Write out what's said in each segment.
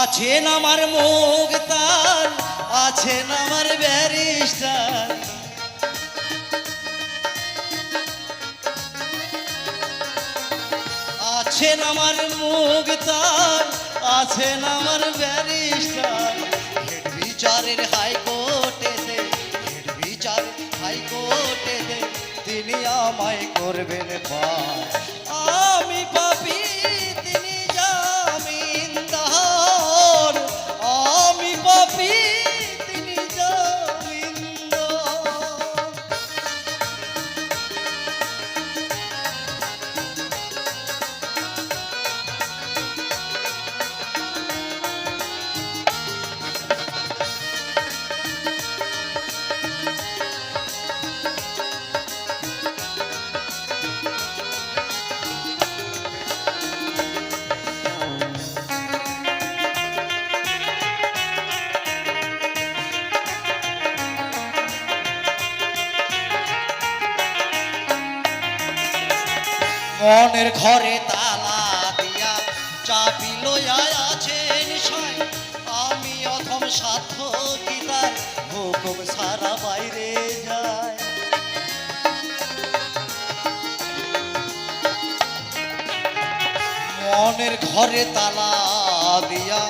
আছেন আমার মুখ তার আছেন আমার ব্যারিস্টার। আছেন আমার মুখ তার আছেন আমার ব্যারিস্টার। হেড বিচারের হাইকোর্টেতে, হেড বিচারের হাইকোর্টেতে তিনি আমায় করবেন পার মনের ঘরে তালা দিয়া চাবি লইয়া আছেন সাই আমি অথম সাধ্য গীতার হুকুম সারা বাইরে যায়। মনের ঘরে তালা দিয়া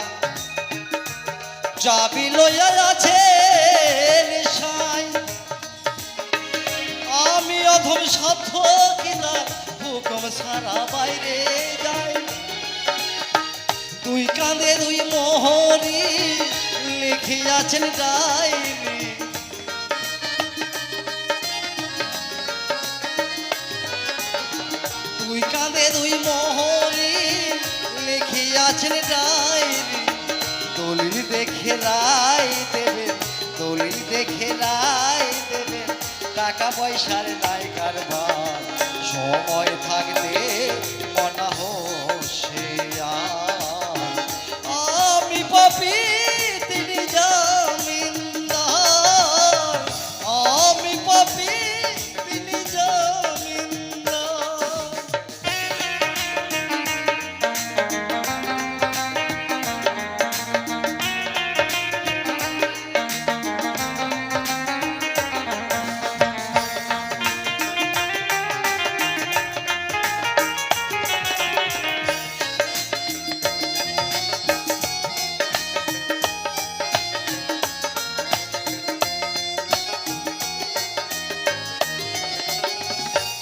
চাবি লইয়া সাই আমি অধম সাধ্য কিনা সারা বাইরে যাই তুই কাঁদে দুই মোহরি লিখিয়াছেন ডাইনি। তুই কাঁদে দুই মোহরি লিখিয়াছেন ডাইনি। দলিল দেখে রায় দেবে, দলিল দেখে রায় দেবে। টাকা পয়সার নাই কারবার। সময় থাকতে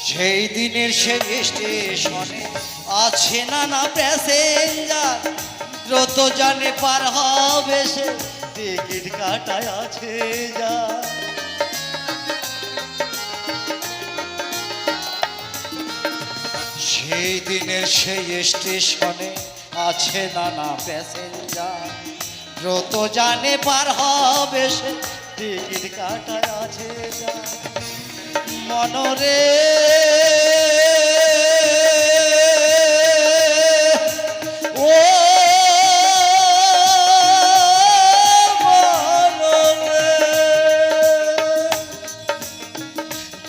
সেই দিনের সেই স্টেশনে আছে নানা প্যাসেঞ্জার, দ্রুত জানে পার হবে সে, টিকিট কাটায় আছে যা। সেই দিনের সেই স্টেশনে আছে নানা প্যাসেঞ্জার, দ্রুত জানে পার হবে সে, টিকিট কাটায় আছে যা। মনরে।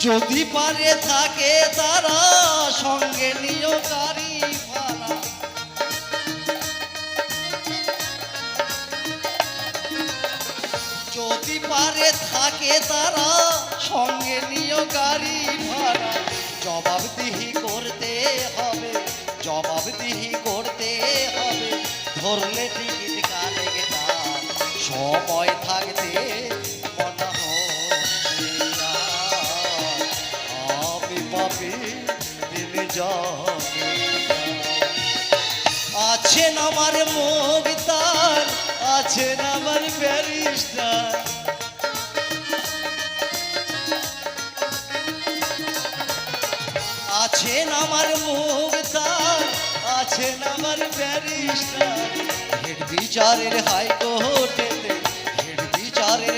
যদি পারে থাকে তারা সঙ্গে নিয়কারী ভাড়া। যদি পারে থাকে তারা, সঙ্গে নিয় গাড়ি ভাড়া। জবাবদিহি করতে হবে, জবাবদিহি করতে হবে। ধরলে টিকিট কালে তার সময় থাকতে আছেন আমার তার আছেন আমার ব্যারিস্টার। আছেন আমার মুক্তার আছেন আমার ব্যারিস্টার। হেড বিচারের হাইকোর্টেতে হেড বিচারের